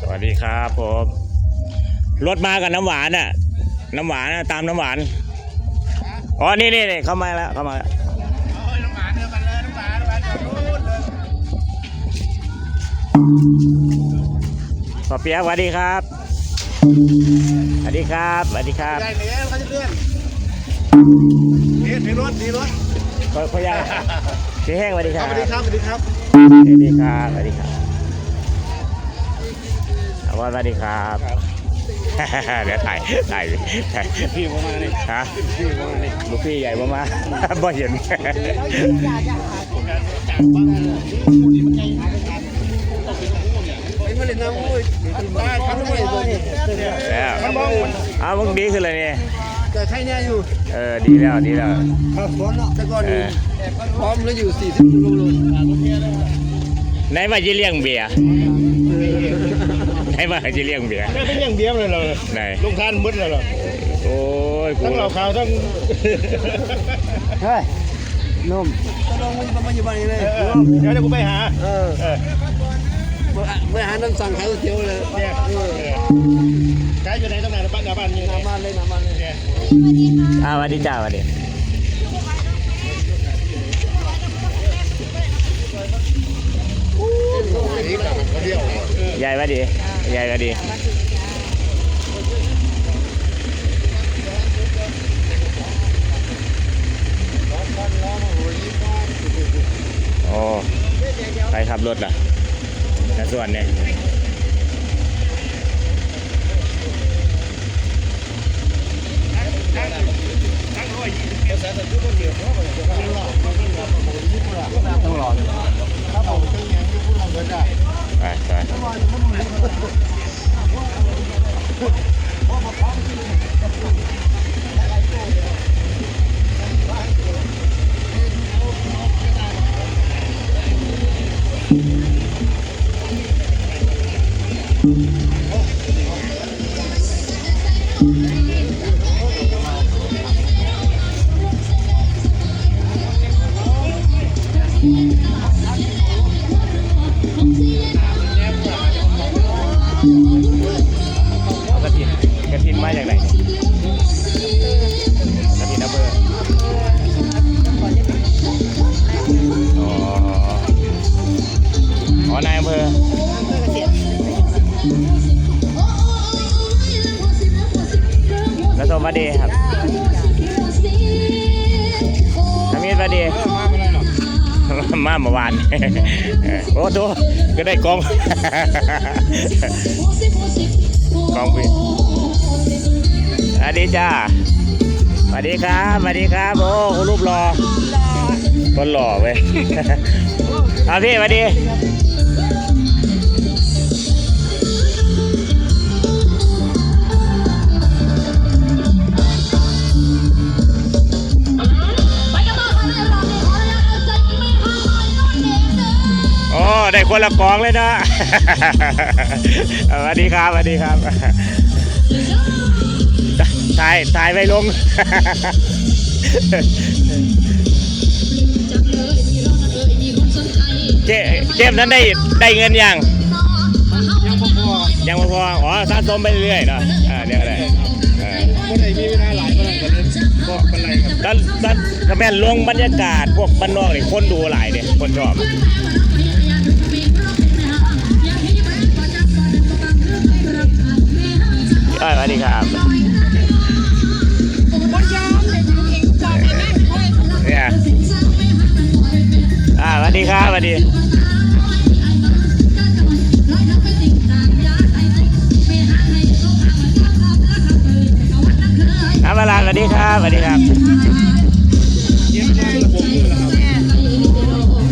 สวัสดีครับผมรถมากับน้ำหวานน่ะ น้ำหวานน่ะตามน้ำหวาน อ๋อ นี่นี่นี่เข้ามาแล้วเข้ามาแล้วปอเปียกสวัสดีครับ สวัสดีครับ สวัสดีครับได้แล้วเขาจะเลื่อนเนี่ถือรถดีรถพ่อพ่อใหญ่พี่แห้งสวัสดีครับวัสดีครับ สวัสดีครับ สวัสดีครับ สวัสดีครับ อาวันสวัสดีครับ เดี๋ยวถ่ายถ่ายถ่ายพี่ผมมานี่ฮะพี่ผมมานี่ลูกพี่ใหญ่มากๆบ่เห็นไอ้มาเล่นน้ำอุ้ยบ้านทำไม่ได้เลยแล้วมันมองอ้าวมึงดีขึ้นเลยเนี่ยแต่ใครเนี่ยอยู่ เออ ดีแล้ว ดีแล้วครับพร้อมเนาะแต่ก่อนเออยู่อพร้อมแล้วอยู่40กิโลเลยไหนว่าจะเลี้ยงเบียร์ ไหนว่าจะเลี้ยงเบียร์ไม่เป็นอย่างเดียวเลยเราไหนลงทานมืดเลยเหรอโอ้ยกูทั้งเราข่าวทั้งเฮ้ยนุ่มก็ลองมามาอยู่บ้านนี้เลยเออเดี๋ยวกูไปหาเออเออไปหาน้ำสั่งขายก๋วยเตี๋ยวเลยเนี่ยเออขายอยู่ไหนตรงไหนบ้านหน้าบ้านนี่น้ำมันเลยน้ำมันเลยเนี่ยอ้าวสวัสดีจ้าสวัสดีนี่กลับมาเที่ยวใหญ่สวัสดี ใหญ่สวัสดี โอ้ใครขับรถล่ะในส่วนเนี่ย อ๋อนายอำเภอแล้วสวัสดีครับทำมีสวัสดีมาเมื่อวาน โอ้โหก็ได้กองกองพี่สวัสดีจ้าสวัสดีครับสวัสดีครับ โอ้คุณรูปหล่อคนหล่อเว้ยเอาพี่สวัสดี ได้คนละกองเลยนะสวัสดีครับสวัสดีครับถ่ายถ่ายไปลงเจเจมนั้นได้ได้เงินยังยังพอยังพออ๋อสะสมไปเรื่อยๆเนาะอ่าเดี๋ยวอะไรเออคนไหนมีเวลาหลายคนก็เลยบอกเป็นไรครับตอนตอนถ้าแม่ลงบรรยากาศพวกบ้านนอกนี่คนดูหลายเนี่ยคนชอบ สวัสดีครับเนี่ยอ่าสวัสดีครับสวัสดีครับมาลาสวัสดีครับสวัสดีครับเยี่ยมเลยระบอ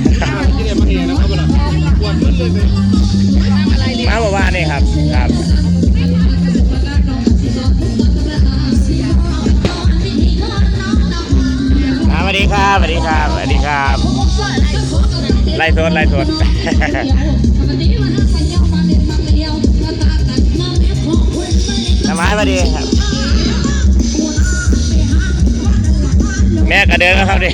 นะครับที่เนี่ยมาเห็นนะครับว่าปวดมือเลยไปมาเมื่อวานนี่ครับ ครับอ่าสวัสดีครับสวัสดีครับสวัสดีครับไล่สดไล่สดทำไมสวัสดีครับ แม่ก็เดินแล้วครับดิ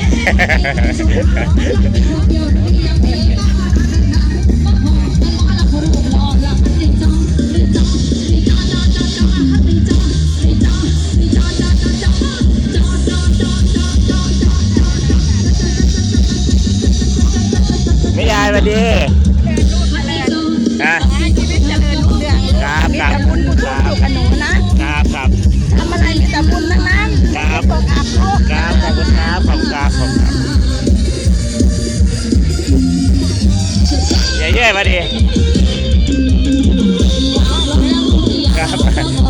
ายสวัสดีอะชีวิตเจริญรุ่เรืองชีครัต่บบุญผู้ย่กับหนูนะครับครับทำอะไรมีแต่บุญทั้นั้ครับครับครับครับขอบครับเย่ดีครับ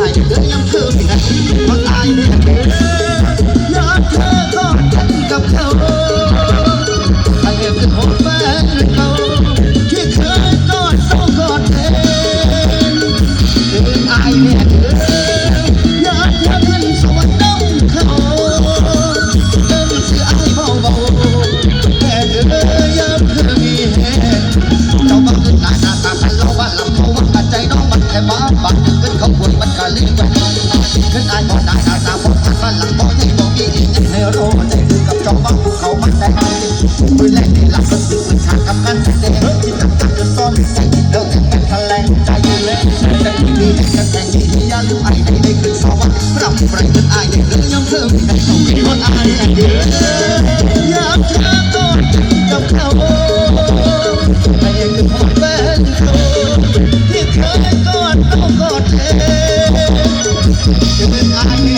like, good night. And then I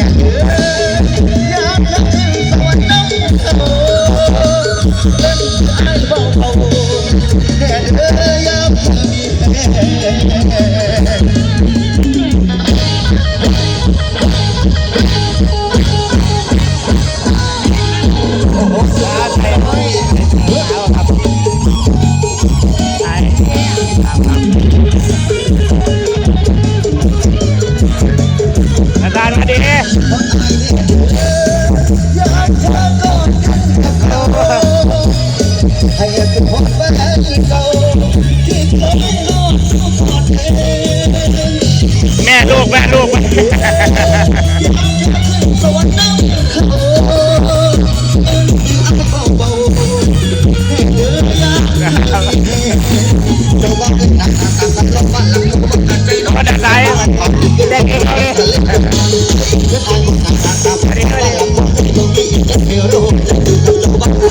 I have to put my hands go. Keep going on,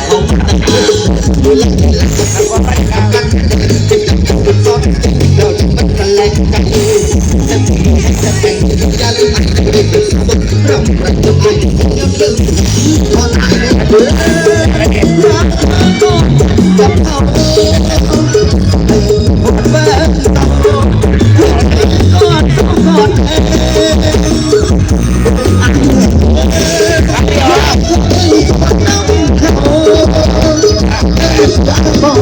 Oh.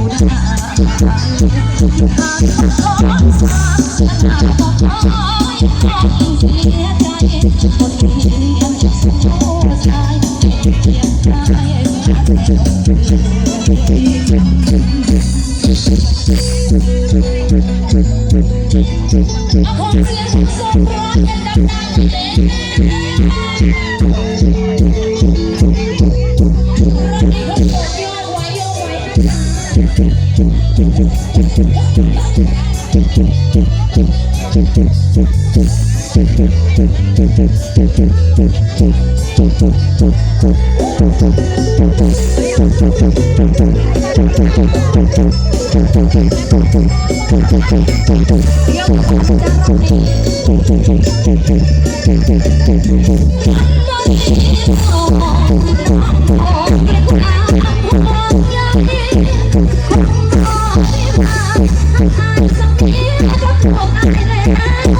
ผู้ใดคั Okay. นอ